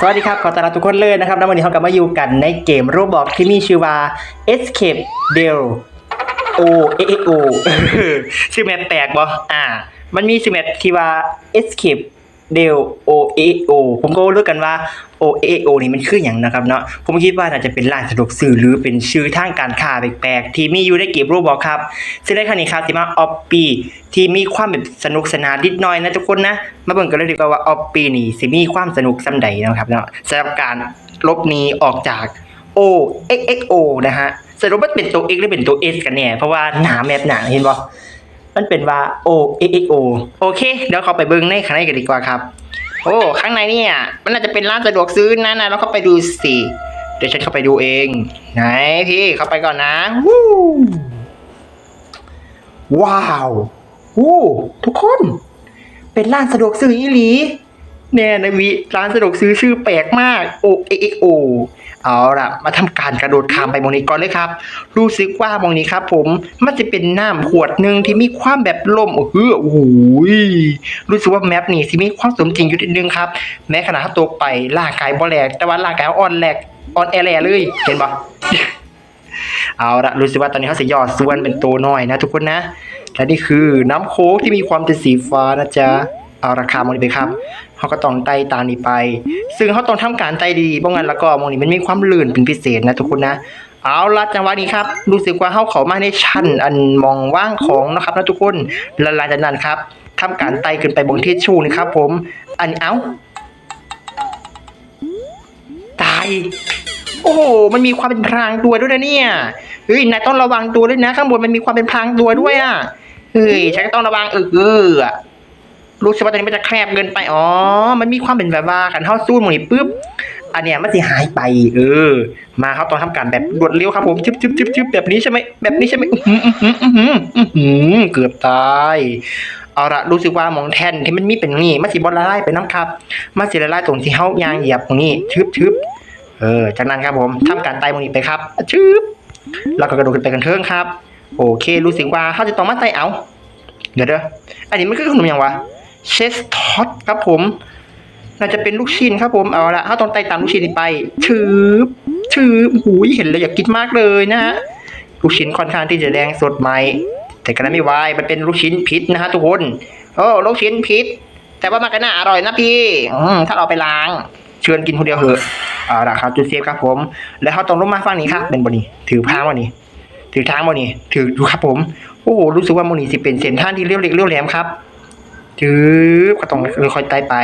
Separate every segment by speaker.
Speaker 1: สวัสดีครับ ขอต้อนรับทุกคนเลยนะครับแล้ววันนี้เรากลับมาอยู่กันในเกมโรบอกที่มีชื่อว่า Escape Del O A A O ชื่อแมปแปลกบ่อ่า มันมีชื่อแมปที่ว่า Escape Del O A O ผมก็รู้กันว่า O A A O นี่มันคืออย่างนะครับเนาะผมคิดว่าน่าจะเป็นร้านสะดวกซื้อหรือเป็นชื่อทางการค้าแปลกๆ ที่มีอยู่ในเกมโรบอกครับซึ่งในครั้งนี้ครับสิมาออปปีที่มีความแบบสนุกสนานนิดหน่อยนะทุกคนนะ มาเบิ่งกันเลยดีกว่าว่าออปปีนี่สิมีความสนุกสำใดนะครับเนาะสำหรับการลบหนี้ออกจาก O X X O นะฮะสรุปว่าเป็นตัว X หรือเป็นตัว S กันแน่เพราะว่าหนาแมปหนาเห็นบ่ มันเป็นว่า O X X O โอเค เดี๋ยวเขาไปเบิ้งในข้างในกันดีกว่าครับ โอ้ ข้างในเนี่ยมันน่าจะเป็นร้านสะดวกซื้อนะนะแล้วเข้าไปดูสิ เดี๋ยวฉันเข้าไปดูเอง ไหนพี่เข้าไปก่อนนะวู้ว้าววู้ทุกคน เป็นร้านสะดวกซื้ออีหลี แน่นะวิร้านสะดวกซื้อชื่อแปลกมาก โอเอเอโอเอาล่ะ มาทำการกระโดดข้ามไปมองนี้ก่อนเลยครับ รู้สึกว่ามองนี้ครับ ผมมันจะเป็นน้ำขวดหนึ่งที่มีความแบบลมโอ้โหโอ้โหรู้สึกว่าแมปนี่สิมีความสมจริงอยู่นิดนึงครับ แม้ขนาดถ้าตกไปร่างกายบ่แหลกแต่ว่าร่างกายอ่อนแหลกอ่อนแอแหลเลย เห็นปะเอาละรู้สึกว่าตอนนี้เขาจะย่อส่วนเป็นตัวน้อยนะ ทุกคนนะและนี่คือน้ำโค้กที่มีความเป็นสีฟ้านะจ๊ะ เอาราคามองนี้ไปครับเขาก็ต้องไต่ตามนี้ไป ซึ่งเขาต้องทำการไต่ดีๆเพราะงั้นแล้วก็มองนี้มันมีความลื่นเป็นพิเศษนะทุกคนนะ เอาละจังหวะนี้ครับ รู้สึกว่าเขาเขามาในชั้นอันมองว่างของนะครับนะทุกคนและหลังจากนั้นครับทำการไต่ขึ้นไปบนที่ชูนะครับ ผม อันเอ้าตายโอ้โห มันมีความเป็นพรางตัวด้วยนะเนี่ย เฮ้ย นายต้องระวังตัวด้วยนะ ข้างบนมันมีความเป็นพรางตัวด้วยอะ เฮ้ย ฉันก็ต้องระวังเออเอออะ รู้สึกว่าตอนนี้มันจะแคบเกินไปอ๋อ มันมีความเป็นแบบว่าขันเข้าสู้หมดนี่ปุ๊บอันเนี้ยมันสิหายไป เออ มาเขาตองทำการแบบรวดเร็วครับผมชึบชึบชึบชึบแบบนี้ใช่ไหมแบบนี้ใช่ไหมอื้อหืออื้อหืออื้อหืออื้อหือเกือบตายเอาละรู้สึกว่ามองแทนที่มันมีเป็นนี่มันสิบอลละลายไปน้ำครับมันสิละลายตรงที่เฮายางเหยียบตรงนี้ชึบชึบเออ จากนั้นครับผมทำการไต่มงนี้ไปครับชืบแล้วก็กระโดดขึ้นไปกันเทิงครับ โอเค รู้สึกว่าเขาจะต้องมาไต่เอา เดี๋ยวเด้ออันนี้มันคือขนมอย่างวะ เชสท็อตครับผม น่าจะเป็นลูกชิ้นครับผม เอาละเขาตองไต่ตามลูกชิ้นนี้ไปชืบชืบหูยเห็นแล้วอยากกินมากเลยนะฮะ ลูกชิ้นค่อนข้างที่จะแดงสดใหม่ แต่ก็ไม่วาย มันเป็นลูกชิ้นพิษนะฮะทุกคน โอ้ ลูกชิ้นพิษ แต่ว่ามันก็น่าอร่อยนะพี่ อืม ถ้าเราไปล้าง เชิญกินคนเดียวเหอะเอาละครับจุดเซฟครับผม แล้วเขาต้องลงมาฝั่งนี้ครับเป็นบนี้ ถือพางบนี้ถือทางบนี้ถือดูครับผม โอ้โห รู้สึกว่าบนี้สิเป็นเส้นท่างที่เรียวเล็กเรียวแหลมครับ ถือก็ต้องค่อยๆไต่ไป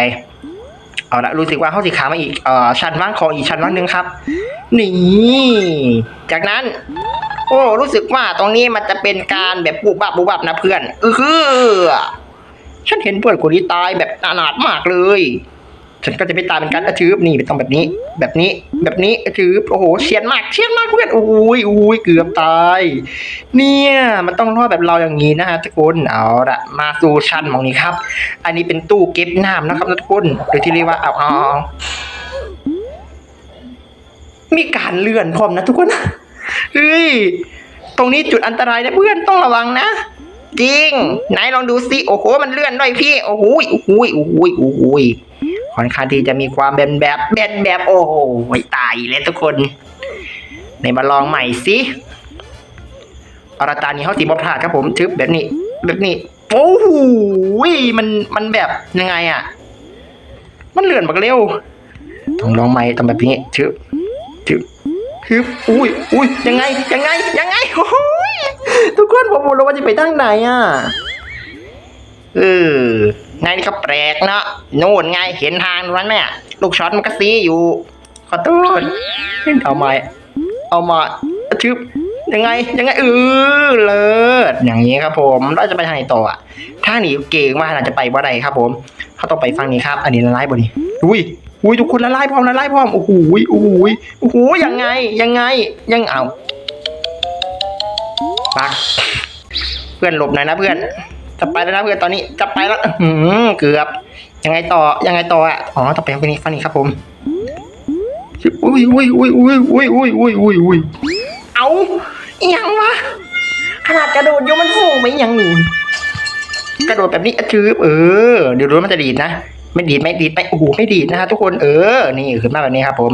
Speaker 1: เอาละรู้สึกว่าเขาสิขามาอีกเอ่อชั้นว่างของอีกชั้นว่างหนึ่งครับนี่จากนั้น โอ้รู้สึกว่าตรงนี้มันจะเป็นการแบบบุบบับบุบบับนะเพื่อนเออคือฉันเห็นเพื่อนคนนี้ตายแบบอนาถมากเลย ฉันก็จะไปตายเป็นการอะชืบนี่ต้องแบบนี้ แบบนี้ แบบนี้อะชืบโอ้โหเชียนมากเชียนมากเพื่อนอุ้ยอุ้ยเกือบตาย เนี่ยมันต้องรอดแบบเราอย่างนี้นะฮะทุกคนเอาละมาสู่ชั้นมองนี้ครับ อันนี้เป็นตู้เก็บน้ำนะครับทุกคนโดยที่เรียกว่าอาเอาเอามีการเลื่อนพร้อมนะทุกคนเฮ้ยตรงนี้จุดอันตรายนะเพื่อนต้องระวังนะจริง ไหนลองดูสิโอ้โหมันเลื่อนด้วยพี่โอ้โหโอ้โหโอ้โหโอ้โห ค่อนข้างที่จะมีความเป็นแบบแบนแบบโอ้โหตายเลยทุกคนในมาลองใหม่สิอรตานี้เขาสีบอพลาดครับผมชึบแบบนี้ แบบนี้โอ้โหมันมันแบบยังไงอะ มันเลื่อนบักเร็วต้องลองใหม่ต้องแบบนี้ชึบชึบคืออุ้ยอุ้ยยังไงยังไงยังไงโอ้ยทุกคนผมบอกแล้วว่าจะไปทางไหนอะเออ ไงนี่ก็แปลกเนาะโน่นไงเห็นทางนั้นเนี่ยลูกช็อตมันก็ซีอยู่ ขอโทษเอามาเอามาชึบยังไงยังไงเออเลิศอย่างนี้ครับผมเราจะไปทางไหนต่ออะถ้าหนีเก่งมากอาจะไปว่าใดครับ ผมเขาต้องไปฟังนี้ครับ อันนี้ละลายบ่นี่อุ้ยอุ้ยทุกคนละลายพร้อมละลายพร้อมโอ้โหยโอ้โหยโอ้โหยังไงยังไงยังเอาปักเพื่อนหลบหน่อยนะเพื่อน จะไปแล้วนะเพื่อนตอนนี้จะไปแล้วอื้อหือเกือบ ยังไงต่อยังไงต่ออะอ๋อต้องไปฟังนี้ฟังนี้ครับผมอุ้ยอุ้ยอุ้ยอุ้ยอุ้ยอุ้ยอุ้ยอุ้ยอุ้ยเอาอหยังวะขนาดกระโดดโยมันโผล่ไปอหยังหนูกระโดดแบบนี้อะชืบเออ เดี๋ยวรถมันจะดีดนะไม่ดีดไม่ดีดไม่โอ้โหไม่ดีดนะฮะทุกคนเออ นี่ขึ้นมาแบบนี้ครับผม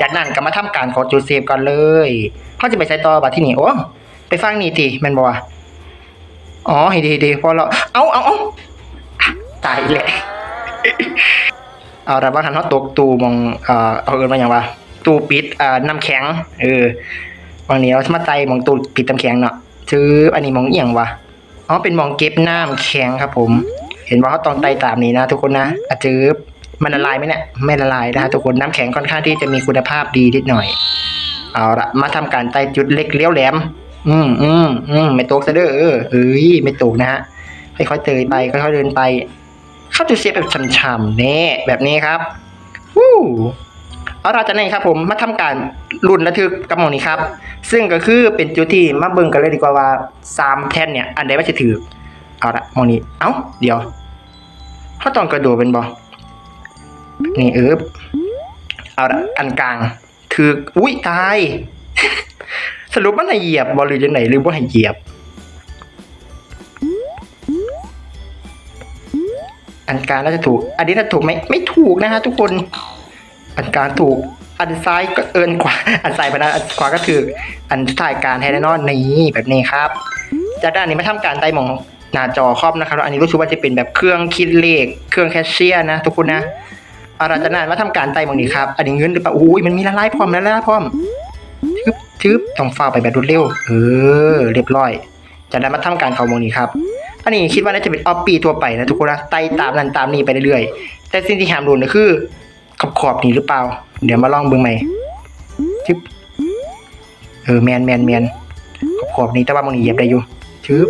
Speaker 1: จากนั้นก็มาทำการขอจุดเซฟก่อนเลยเขาจะไปใช้ต่อบัดที่นี่โอ้ไปฟังนี่ทีแมนบอกว่า อ๋อเฮดีเดีพอเราเอาเอาเอาตายแหละเอาแต่ว่าคันเขาตกตูมองเอ่อเอาเอินมาอย่างว่าตูปิดอ่าน้ำแข็ง เออวันนี้เรามาไตมองตูปิดน้ำแข็งเนาะซื้ออันนี้มองเอียงวะอ๋อเป็นมองเก็บน้ำแข็งครับผม เห็นว่าเขาต้องไต่ตามนี้นะ ทุกคนนะอจืบมันละลายไหมเนี่ยไม่ละลายนะทุกคนน้ำแข็งค่อนข้างที่จะมีคุณภาพดีนิดหน่อย เอาละมาทำการไต่จุดเล็กเลี้ยวแหลม อืมอืมอืมไม่ตกซะเด้อเออเอ้ยไม่ตกนะฮะค่อยๆเตยไปค่อยๆเดินไป เข้าจุดเซฟแบบช่ำๆเน่แบบนี้ครับวู้เอาเราจะไหนครับผมมาทำการรุ่นระทึกกับหมองนี้ครับ ซึ่งก็คือเป็นจุดที่มาเบิ่งกันเลยดีกว่าว่าสามแท่นเนี่ย อันใดว่าจะถือเอาละหมองนี้ เอ้าเดี๋ยวเขาต้องกระโดดเป็นบอนี่เอิบเอาละอันกลางถืออุ้ยตาย สรุปมันให้เหยียบบอลหรือยังไหนหรือว่าให้เหยียบ อันกลางน่าจะถูก อันนี้น่าถูกไหมไม่ถูกนะฮะทุกคน อันกลางถูก อันซ้ายก็เอินกว่า อันซ้ายพนะอันขวาก็ถืออันท้ายการแทนแน่นอนนี่แบบนี้ครับจากด้านนี้มาทำการไต่หมองหน้าจอครอบนะครับแล้วอันนี้รู้สึกว่าจะเป็นแบบเครื่องคิดเลข เครื่องแคชเชียร์นะทุกคนนะเอาราจากนั้นมาทำการไต่หมองนี้ครับ อันนี้เงินหรือเปล่าอุ้ยมันมีละลายพร้อมละลายพร้อม ทึบทึบต้องฟ้าไปแบบรวดเร็ว เออ เรียบร้อย จากนั้นมาทำการเขามองนี้ครับ อันนี้คิดว่าน่าจะเป็นออฟปีตัวไปนะทุกคนนะ ไต่ตามนั้นตามนี้ไปเรื่อยๆ แต่สิ่งที่ห้ามดูก็คือขอบขอบนี้หรือเปล่า เดี๋ยวมาลองเบิ่งใหม่ทึบเออแมนแมนแมนขอบขอบนี้แต่ว่ามันเหยียบได้อยู่ทึบ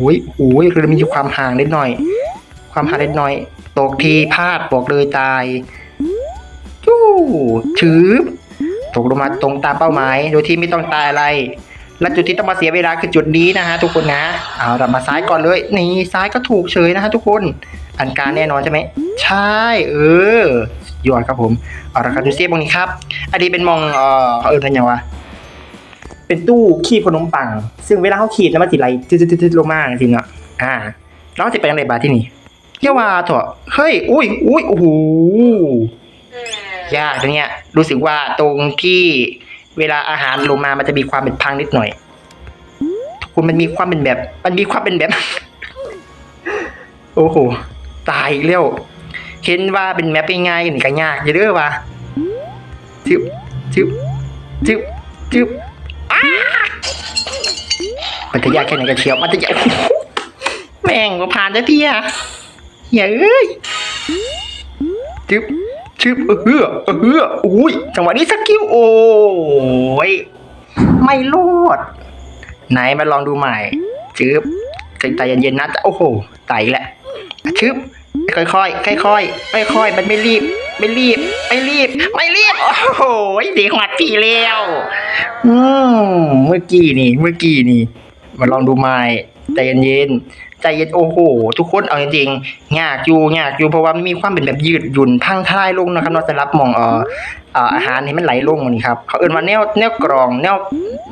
Speaker 1: อุ้ยอุ้ยคือมีความห่างเล็กน้อย ความห่างเล็กน้อย ตกทีพลาดบอกเลยตายจู้ชืบ ตกลงมาตรงตามเป้าหมาย โดยที่ไม่ต้องตายอะไร และจุดที่ต้องมาเสียเวลาคือจุดนี้นะฮะทุกคนนะเอาเรามาซ้ายก่อนเลยนี่ซ้ายก็ถูกเฉยนะฮะทุกคน อันการแน่นอนใช่ไหมใช่ เออยอดครับผมเอาละครับดูเซฟตรงนี้ครับอันนี้เป็นมองเอ่อเขาเอิ้นกันยังวะเป็นตู้ขีบขนมปัง ซึ่งเวลาเขาขีดแล้วมันสิไหลจืดๆลงมาจริงๆเนาะอ่าแล้วจะไปยังไงบาทที่นี่เยาวาเถอะเฮ้ยอุ้ยอุ้ยโอ้โห ยากตรงเนี้ย รู้สึกว่าตรงที่เวลาอาหารลงมามันจะมีความเป็นพังนิดหน่อยทุกคนมันมีความเป็นแบบ มันมีความเป็นแบบ โอ้โห ตายอีกแล้วเห็นว่าเป็นแมปง่ายๆนี่ก็ยากอย่าเด้อว่ะจึ๊บจึ๊บจึ๊บจึ๊บมันจะยากแค่ไหนกันเชียว มันจะยากแม่งมาผ่านได้ที่อะเฮ้ยเอ้ยจึ๊บ ชึบเออเฮือเออเฮืออุ้ยจังหวะนี้สกิลโอ้ยไม่รอดไหนมาลองดูใหม่ชึบใจเย็นๆนะโอ้โหไตอีกแหละชึบค่อยๆค่อยๆค่อยๆมันไม่รีบ ไม่รีบ ไม่รีบ ไม่รีบ โอ้โหเดีหัดปีแล้วอืมเมื่อกี้นี่ เมื่อกี้นี่ มาลองดูใหม่ใจเย็นๆ ใจเย็นโอ้โห ทุกคนเอาจริงๆยากอยู่ยากอยู่เพราะว่ามีความเป็นแบบยืดหยุ่นพังทลายลงนะครับเนาะสำหรับมองเอ่ออออาหารนี่มันไหลลงนี่ครับเขาเอิ้นว่าแนวแนวกรองแนว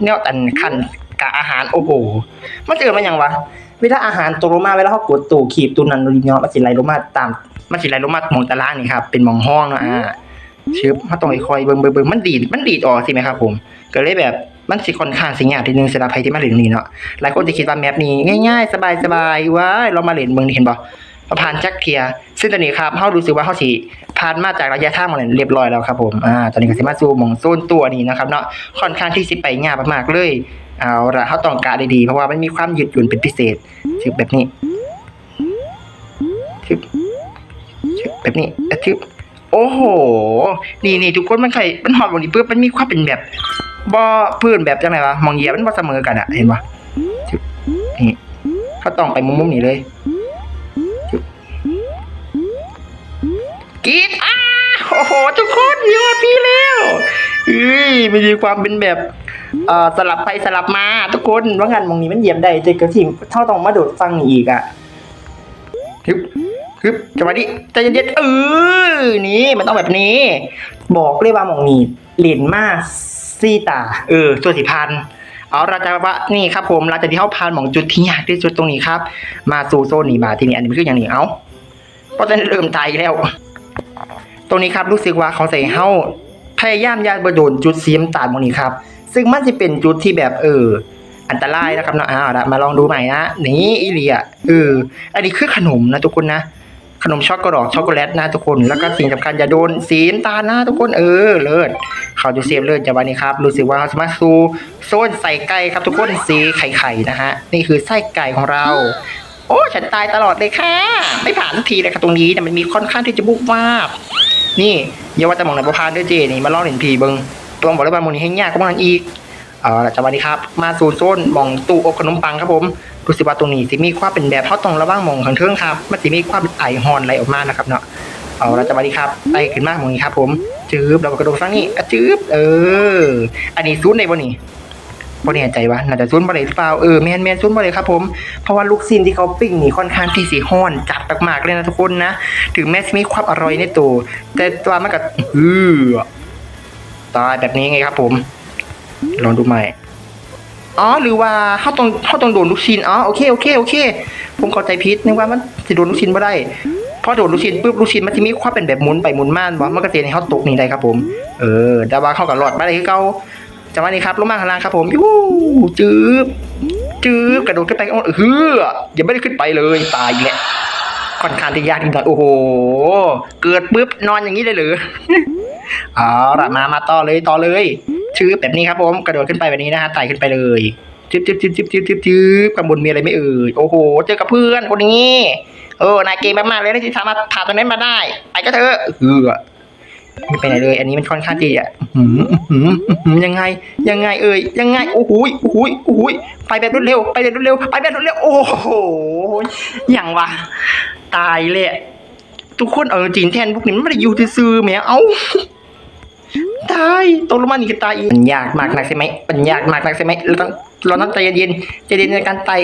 Speaker 1: แนวอันคันกะอาหารโอ้โหมันจะเอิ้นว่าหยังวะเวลาอาหารตกลงมาเวลาเขากดตู้ขีบตู้นันตู้นี้เนาะมันสิไหลลงมาตามมันสิไหลลงมามองตารางนี่ครับเป็นมองห้องนะอ่าชึบมาต้องคอยเบิ่งเบิ่งเบิ่งมันดีดมันดีดออกสิไหมครับผมก็เลยแบบ มันสิค่อนข้างสิยากทีนึงสำหรับใครที่มาเล่นนี่เนาะหลายคนจะคิดว่าแมปนี้ง่ายๆ สบายๆว้ายเรามาเล่นเมืองนี่เห็นบ่เราผ่านจักเทีย ซึ่งตอนนี้ครับเฮารู้สึกว่าเฮาสิผ่านมาจากระยะทางมาเรียบร้อยแล้วครับผมอ่าตอนนี้ก็สิมาสู่หมองโซนตัวนี้นะครับเนาะค่อนข้างที่สิไปยากมากๆเลยเอาละเฮาต้องการดีๆเพราะว่ามันมีความหยืดหยุ่นเป็นพิเศษชึบแบบนี้ชึบชึบแบบนี้อะชึบโอ้โห นี่นี่ทุกคนมันใครมันหอมตรงนี้ปุ๊บมันมีความเป็นแบบ บ่พื้นแบบจังไงวะมองเหยียบมันบ่เสมอกันอะเห็นปะจึ๊บนี่เขาต้องไปมุมมุมนี้เลยจึ๊บกรีดอ้าโอ้โหทุกคนยอดพี่แล้วเอ้ยมันมีความเป็นแบบเอ่อสลับไปสลับมาทุกคนว่างันมองนี้มันเหยียบได้แต่กระถิ่มเท่าต้องมาโดดฟังอีกอะฮึบฮึบจังหวะนี้ใจเย็นๆเออนี่มันต้องแบบนี้ บอกเลยว่าหมองนี้เหรียญมา ซีตาเออตัวสีพันเอาเราจะว่านี่ครับผมเราจะที่เข้าพานหมองจุดที่ยากที่สุดตรงนี้ครับ มาสู่โซนนี้มาที่นี่อันนี้คืออย่างนี้เอาเพราะฉะนั้นเริ่มตายแล้ว ตรงนี้ครับรู้สึกว่าเขาใส่เฮ้าพยายามยาบโดนจุดเสียมตาตรงนี้ครับ ซึ่งมันจะเป็นจุดที่แบบเออ อันตรายนะครับเนาะอ่าเอาละมาลองดูใหม่นะนี่อีเลียเอออันนี้คือขนมนะทุกคนนะ ขนมช็อกโกแลตช็อกโกแลตนะทุกคน แล้วก็สิ่งสำคัญอย่าโดนสีน้ำตาลนะทุกคนเออเลิศเขาจะเซฟเลิศจากวันนี้ครับรู้สึกว่าเขาสามารถสู่โซนใส่ไก่ครับทุกคนสีไข่ไข่นะฮะนี่คือไส้ไก่ของเรา โอ้ฉันตายตลอดเลยค่ะ ไม่ผ่านทันทีเลยครับตรงนี้แต่มันมีค่อนข้างที่จะบุกวาบนี่อย่าว่าแต่หมองไหนประพานด้วยเจนี่มาล่อเห็นผีเบิงตัวบอกเลยว่าหมองนี้ให้ยากกว่ามันอีกเอาล่ะจังหวะนี้ครับ มาสู่โซนหมองตู้อบขนมปังครับผม รู้สึกว่าตรงนี้สิมีความเป็นแบบเขาต้องระวังมองข้างเทิงครับ มันสิมีความเป็นไอฮอนไหลออกมานะครับเนาะเอาละจังหวะนี้ครับไอขึ้นมากมองนี้ครับ ผมจืบเรากระโดดฟังนี่จืบเออ อันนี้ซูนในบ่นี่บ่แน่ใจว่าน่าจะซูนบ่ได้หรือเปล่าเออแมนแมนซูนบ่ได้ครับผมเพราะว่าลูกซินที่เขาปิ้งนี่ค่อนข้างที่สีห้อนจัดมากๆเลยนะทุกคนนะถึงแม้จะมีความอร่อยในตัวแต่ตัวมันก็เออตายแบบนี้ไงครับ ผม ลองดูใหม่ อ๋อหรือว่าเขาต้องเขาต้องโดนลูกชิ้นอ๋อโอเคโอเคโอเค ผมเข้าใจผิดนึกว่ามันจะโดนลูกชิ้นไม่ได้พอโดนลูกชิ้นปุ๊บลูกชิ้นมันจะมีความเป็นแบบหมุนไปหมุนมาบ่มันก็เตียนให้เขาตกนี่ได้ครับ ผม เออแต่ว่าเข้ากับหลอดมาได้คือเก่าจังหวะนี้ครับลงมาข้างล่างครับ ผมยูจืบจืบกระโดดขึ้นไปอ๋อเอออย่าไม่ได้ขึ้นไปเลยตายอีกแล้วค่อนข้างที่ยากนิดหน่อยโอ้โห เกิดปุ๊บนอนอย่างนี้เลยหรืออาละมามาต่อเลยต่อเลย ชื่อแบบนี้ครับผมกระโดดขึ้นไปแบบนี้นะฮะไต่ขึ้นไปเลยจิ๊บจิ๊บจิ๊บจิ๊บจิ๊บจิ๊บจิ๊บข้างบนมีอะไรไม่เอ่ยโอ้โหเจอกับเพื่อนคนนี้เออนายเก่งมากๆเลยนะที่สามารถผ่านตรงนั้นมาได้ไปก็เถอะเออไม่ไปไหนเลย อันนี้มันค่อนข้างที่ะยังไง ยังไงเอ่ย ยังไง โอ้โหโอ้โหโอ้โหยไปแบบรวดเร็ว ไปแบบรวดเร็ว ไปแบบรวดเร็ว โอ้โห อย่างวะ ตายเลยอะทุกคนเอาจริงแทนพวกนี้มันไม่ได้ยู่ซื่อแหมเอ้า ตายตกลงมานี่ก็ตายอีกมันยากมากนักใช่ไหมมันยากมากนักใช่ไหมเราต้องเราต้องใจเย็นใจเย็นในการไต่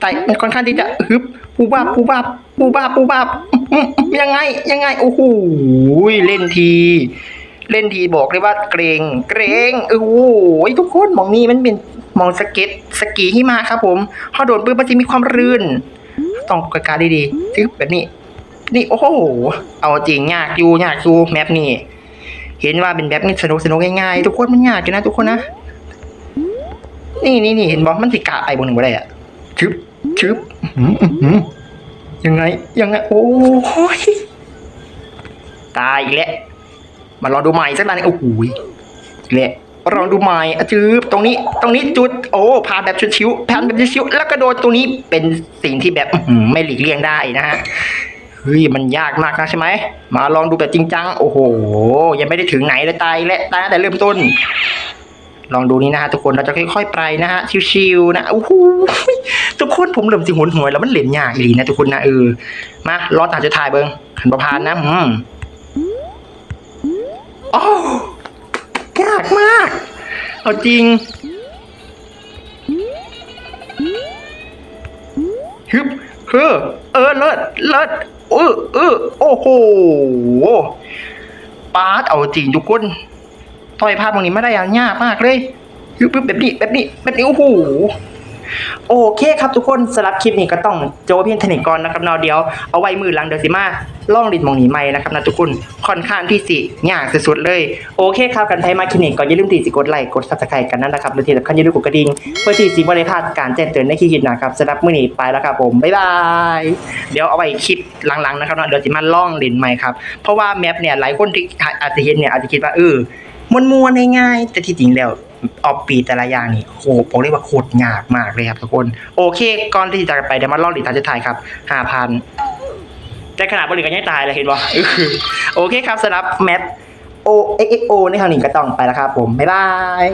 Speaker 1: ไต่มันค่อนข้างที่จะฮึบปูบ้าปูบ้าปูบ้าปูบ้าบอื้ออื้อยังไงยังไงโอ้โหเล่นที เล่นทีบอกเลยว่าเกรงเกรงโอ้โหทุกคนมองนี่มันเป็นมองสเก็ตสกีหิมะครับ ผมพอโดนปุ๊บมันจะมีความรื่น ต้องกระการดีๆทึบแบบนี้ นี่โอ้โหเอาจริงยากอยู่ยากอยู่แมปนี้ เห็นว่าเป็นแบบนี้สนุกสนุกง่ายๆทุกคนมันยากอยู่นะทุกคนนะนี่นี่นี่เห็นบอกมันสิกะไปบนหนึ่งบ่ได้อะชึบชึบยังไง ยังไง โอ้ยตายอีกแล้วมาลองดูใหม่สักหน่อยโอ้โหอีกแล้วลองดูใหม่อจืบตรงนี้ ตรงนี้จุด โอ้ผ่านแบบชิวๆผ่านแบบชิวๆแล้วก็โดนตรงนี้เป็นสิ่งที่แบบหือไม่หลีกเลี่ยงได้นะฮะ ฮ้ยมันยากมากนะใช่ไหม มาลองดูแบบจริงจัง โอ้โห ยังไม่ได้ถึงไหนเลยตายและตายแต่เริ่มต้น ลองดูนี่นะฮะทุกคนเราจะค่อยๆไปนะฮะชิวๆนะโอ้โหทุกคนผมเริ่มสิหวนหวยแล้วมันเหรียญยากอีหลีนะทุกคนนะเออมารอตาจะถ่ายเบิ้งขันประพานนะอืมโอ้ยากมาก เอาจริงฮึบ เฮ้อเออเลิศเลิศเออเออโอ้โหปาดเอาจริงทุกคนต่อยภาพตรงนี้ไม่ได้อย่างยากมากเลยยุบฮึบแบบนี้แบบนี้แบบนี้โอ้โห โอเคครับทุกคนสำหรับคลิปนี้ก็ต้องโจบเพียงเทานิกก่อนนะครับเนาะเดี๋ยวเอาไว้มือหลังเดี๋ยวสิมาล่องดินมองหนีใหม่นะครับนะทุกคนค่อนข้างที่สิยากสุดๆเลย โอเคครับกันไทยมาคลินิกก็อนย่าลืมตีสิกดไลค์กดซับสไครต์กันนั่นนะครับและที่สำคัญอย่าลืมกดกระดิ่งเพื่อที่สิบ่ได้พลาดการแจ้งเตือนในคลิปหนะครับสำหรับมื้อนี้ไปแล้วครับผมบ๊ายบายเดี๋ยวเอาไว้คลิปหลังๆนะครับเนาะเดี๋ยวสิมาล่องดินใหม่ครับเพราะว่าแมปเนี่ยหลายคนที่อาจจะเห็นเนี่ยอาจจะคิดว่าเออ มวนมวนง่ายๆแต่ที่จริงแล้วออกปีแต่ละอย่างนี่โหผมเรียกว่าโคตรยากมากเลยครับทุกคน โอเค ก่อนที่จะไปเดี๋ยวมาล่องดิทาจะถ่ายครับห้าพันแต่ขนาดบริการยังตายเลยเห็นบ่โอเคครับสำหรับแมป O X X O ในทางนี้ก็ต้องไปแล้วครับผม บ๊ายบาย